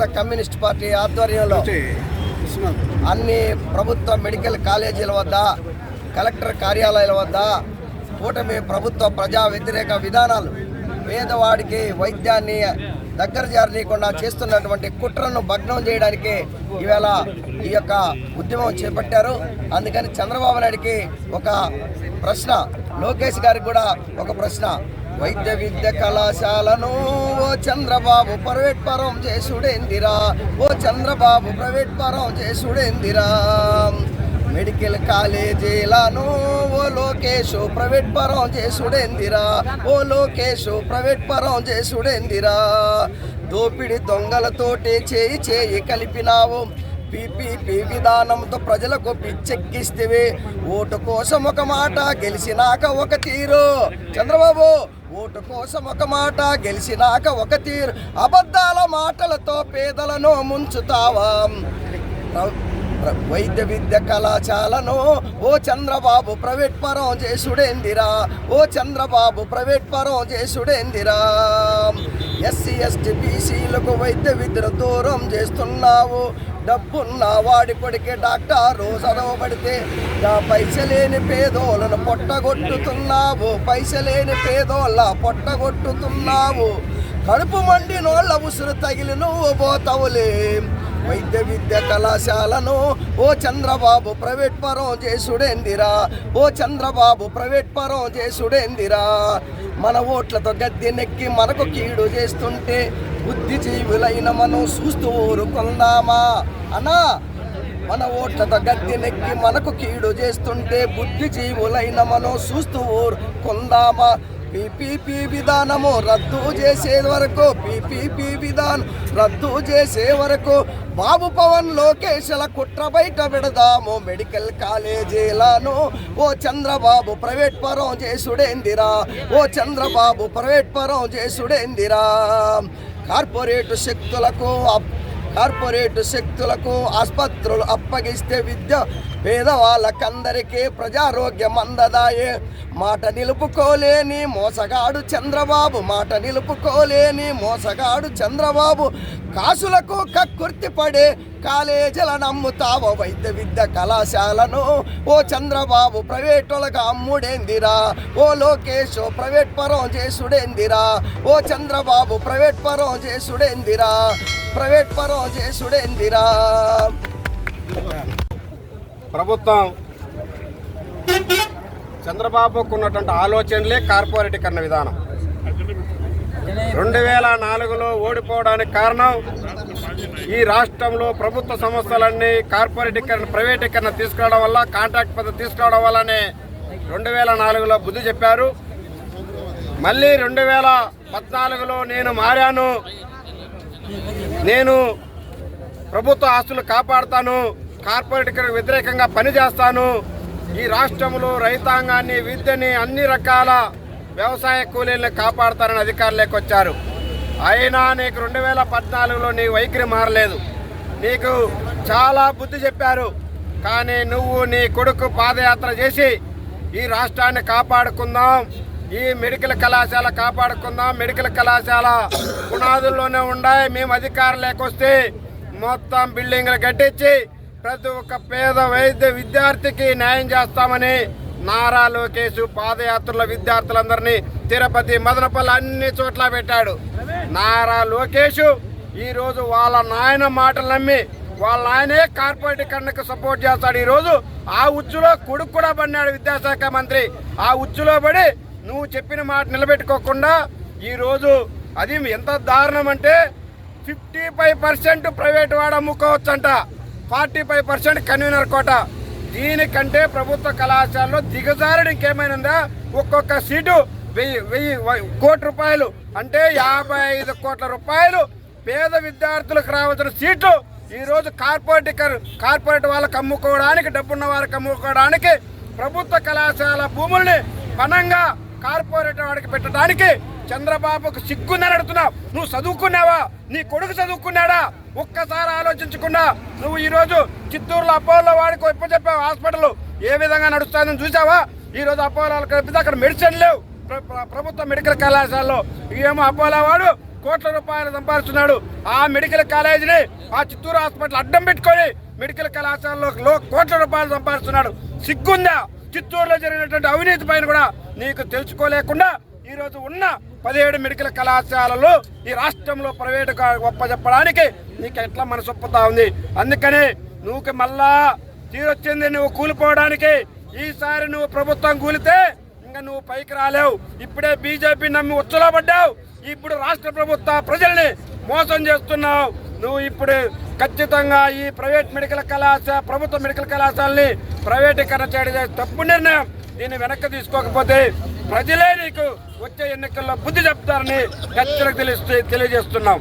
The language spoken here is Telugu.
భారత కమ్యూనిస్ట్ పార్టీ ఆధ్వర్యంలో అన్ని ప్రభుత్వ మెడికల్ కాలేజీల వద్ద కలెక్టర్ కార్యాలయాల వద్ద కూటమి ప్రభుత్వ ప్రజా వ్యతిరేక విధానాలు పేదవాడికి వైద్యాన్ని దగ్గర జారనీయకుండా చేస్తున్నటువంటి కుట్రను భగ్నం చేయడానికి ఈవేళ ఈ యొక్క ఉద్యమం చేపట్టారు. అందుకని చంద్రబాబు నాయుడికి ఒక ప్రశ్న లోకేష్ గారికి కూడా ఒక ప్రశ్న. వైద్య విద్య కళాశాలను ఓ చంద్రబాబు ప్రైవేట్ పరం చేసుడేందిరా? ఓ చంద్రబాబు ప్రైవేట్ పరం చేసుడేందిరా? మెడికల్ కాలేజీలను ఓ లోకేష్ ప్రైవేట్ పరం చేసుడేందిరా? ఓ లోకేష్ ప్రైవేట్ పరం చేసుడేందిరా? దోపిడి దొంగలతోటి చేయి చేయి కలిపినావు. పీపీపీ విధానంతో ప్రజలకు పిచ్చెక్కిస్తే ఓటు కోసం ఒక మాట గెలిచినాక ఒక తీరు. చంద్రబాబు ఓటు కోసం ఒక మాట గెలిచినాక ఒక తీరు. అబద్ధాల మాటలతో పేదలను ముంచుతావా. వైద్య విద్య కళాశాలను. ఓ చంద్రబాబు ప్రైవేట్ పరం చేసుడేందిరా? ఓ చంద్రబాబు ప్రైవేట్ పరం చేసుడేందిరా? ఎస్సీ ఎస్టీ బీసీలకు వైద్య విద్యను దూరం చేస్తున్నావు. డబ్బున్న వాడి కొడికి డాక్టరు చదవబడితే నా పైసలేని పేదోళ్ళను పొట్టగొట్టుతున్నావు. పైసలేని పేదోళ్ళ పొట్టగొట్టుతున్నావు. కడుపు మండి నోళ్ళ ఉసురు తగిలి నువ్వు పోతావులే. వైద్య విద్య కళాశాలను. ఓ చంద్రబాబు ప్రైవేట్ పరం చేసుడేందిరా ఓ చంద్రబాబు ప్రైవేట్ పరం చేసుడేందిరా మన ఓట్లతో గద్దె నెక్కి మనకు కీడు చేస్తుంటే బుద్ధిజీవులైన మనం చూస్తూ ఊరుకుందామా? అనా మన ఓట్లతో గద్దె నెక్కి మనకు కీడు చేస్తుంటే బుద్ధిజీవులైన మనం చూస్తూ ఊరుకుందామా? పీపీపీ విధానము రద్దు చేసే వరకు పీపీపీ విధానం రద్దు చేసే వరకు బాబు పవన్ లోకేష్ల కుట్ర బయట పెడదాము. మెడికల్ కాలేజీలను ఓ చంద్రబాబు ప్రైవేట్ పరం చేసుడేందిరా. ఓ చంద్రబాబు ప్రైవేట్ పరం చేసుడేందిరా. కార్పొరేట్ శక్తులకు అప్- కార్పొరేట్ శక్తులకు ఆసుపత్రులు అప్పగిస్తే విద్య పేదవాళ్ళకందరికీ ప్రజారోగ్యం అందదాయే. మాట నిలుపుకోలేని మోసగాడు చంద్రబాబు మాట నిలుపుకోలేని మోసగాడు చంద్రబాబు. కాసులకు కక్కుర్తి పడే కాలేజీల నమ్ముతావ వైద్య విద్య కళాశాలను. ఓ చంద్రబాబు ప్రైవేటులకు అమ్ముడేందిరా? ఓ లోకేష్ ప్రైవేట్ పరం చేసుడేందిరా? ఓ చంద్రబాబు ప్రైవేట్ పరం చేసుడేందిరా? ప్రైవేట్ పరం చేసుడేందిరా? ప్రభుత్వం చంద్రబాబుకు ఉన్నటువంటి ఆలోచనలే కార్పొరేటీకరణ విధానం. రెండు వేల నాలుగులో ఓడిపోవడానికి కారణం ఈ రాష్ట్రంలో ప్రభుత్వ సంస్థలన్నీ కార్పొరేటీకరణ ప్రైవేటీకరణ తీసుకురావడం వల్ల కాంట్రాక్ట్ పద్ధతి తీసుకురావడం వల్లనే రెండు వేల నాలుగులో బుద్ధి చెప్పారు. మళ్ళీ రెండు వేల పద్నాలుగులో నేను మారాను. నేను ప్రభుత్వ ఆస్తులు కాపాడుతాను. కార్పొరేట్ వ్యతిరేకంగా పనిచేస్తాను. ఈ రాష్ట్రంలో రైతాంగాన్ని విద్యని అన్ని రకాల వ్యవసాయ కూలీలను కాపాడతారని అధికారులకు వచ్చారు అయినా నీకు రెండు వేల పద్నాలుగులో నీ వైఖరి మారలేదు. నీకు చాలా బుద్ధి చెప్పారు. కానీ నువ్వు నీ కొడుకు పాదయాత్ర చేసి ఈ రాష్ట్రాన్ని కాపాడుకుందాం. ఈ మెడికల్ కళాశాల కాపాడుకుందాం. మెడికల్ కళాశాల పునాదుల్లోనే ఉన్నాయి మేము అధికారం లేకొస్తే మొత్తం బిల్డింగ్లు కట్టించి ప్రతి ఒక్క పేద వైద్య విద్యార్థికి న్యాయం చేస్తామని నారా లోకేష్ పాదయాత్రల విద్యార్థులందరినీ తిరుపతి మదనపల్లి అన్ని చోట్ల పెట్టాడు. నారా లోకేష్ ఈరోజు వాళ్ళ నాయన మాటలు నమ్మి వాళ్ళ నాయనే కన్నకు సపోర్ట్ చేస్తాడు. ఈరోజు ఆ ఉచ్చులో కొడుకు కూడా పడినాడు విద్యాశాఖ మంత్రి. ఆ ఉచ్చులో పడి నువ్వు చెప్పిన మాట నిలబెట్టుకోకుండా ఈరోజు అది ఎంత దారుణం అంటే ఫిఫ్టీ ఫైవ్ పర్సెంట్ ప్రైవేట్ వాడు అమ్ముకోవచ్చంట. Forty five percent convener quota. దీనికంటే ప్రభుత్వ కళాశాలలో దిగజారుడు ఇంకేమైనా ఉందా? ఒక్కొక్క సీటు వెయ్యి వెయ్యి కోటి రూపాయలు. అంటే యాభై ఐదు కోట్ల రూపాయలు పేద విద్యార్థులకు రావాల్సిన సీట్లు ఈరోజు కార్పొరేట్ కార్పొరేట్ వాళ్ళకి అమ్ముకోవడానికి డబ్బున్న వారికి అమ్ముకోవడానికి ప్రభుత్వ కళాశాల భూముల్ని పనంగా కార్పొరేట్ వాడికి పెట్టడానికి చంద్రబాబుకు సిగ్గుందని అడుగుతున్నావు. నువ్వు చదువుకున్నావా? నీ కొడుకు చదువుకున్నాడా? ఒక్కసారి ఆలోచించకుండా నువ్వు ఈరోజు చిత్తూరులో అపోలో వాడికి ఎప్పుడు చెప్పావు హాస్పిటల్. ఏ విధంగా నడుస్తుందని చూసావా? ఈరోజు అపోలో కలిపితే అక్కడ మెడిసిన్ లేవు. ప్రభుత్వ మెడికల్ కళాశాలలో ఏమో అపోలో వాడు కోట్ల రూపాయలు సంపాదిస్తున్నాడు. ఆ మెడికల్ కాలేజీని ఆ చిత్తూరు హాస్పిటల్ అడ్డం పెట్టుకొని మెడికల్ కళాశాలలో కోట్ల రూపాయలు సంపాదిస్తున్నాడు. సిగ్గుందా? చిత్తూరులో జరిగినటువంటి అవినీతి పైన కూడా నీకు తెలుసుకోలేకుండా ఈరోజు ఉన్న పదిహేడు మెడికల్ కళాశాలలు ఈ రాష్ట్రంలో ప్రైవేటు గొప్ప చెప్పడానికి నీకు ఎట్లా మనసొప్పుతా ఉంది? అందుకని నువ్వు మళ్ళా తీరొచ్చింది నువ్వు కూలిపోవడానికి. ఈసారి నువ్వు ప్రభుత్వం కూలితే ఇంకా నువ్వు పైకి రాలేవు. ఇప్పుడే బీజేపీ నమ్మి ఉచ్చలో పడ్డావు ఇప్పుడు రాష్ట్ర ప్రభుత్వ ప్రజల్ని మోసం చేస్తున్నావు. నువ్వు ఇప్పుడు ఖచ్చితంగా ఈ ప్రైవేట్ మెడికల్ కళాశాల ప్రభుత్వ మెడికల్ కళాశాలని ప్రైవేటీకరణ చేయడం తప్పు నిర్ణయం. దీన్ని వెనక్కి తీసుకోకపోతే ప్రజలే నీకు వచ్చే ఎన్నికల్లో బుద్ధి చెప్తారని హెచ్చరిక తెలిస్తే తెలియజేస్తున్నాం.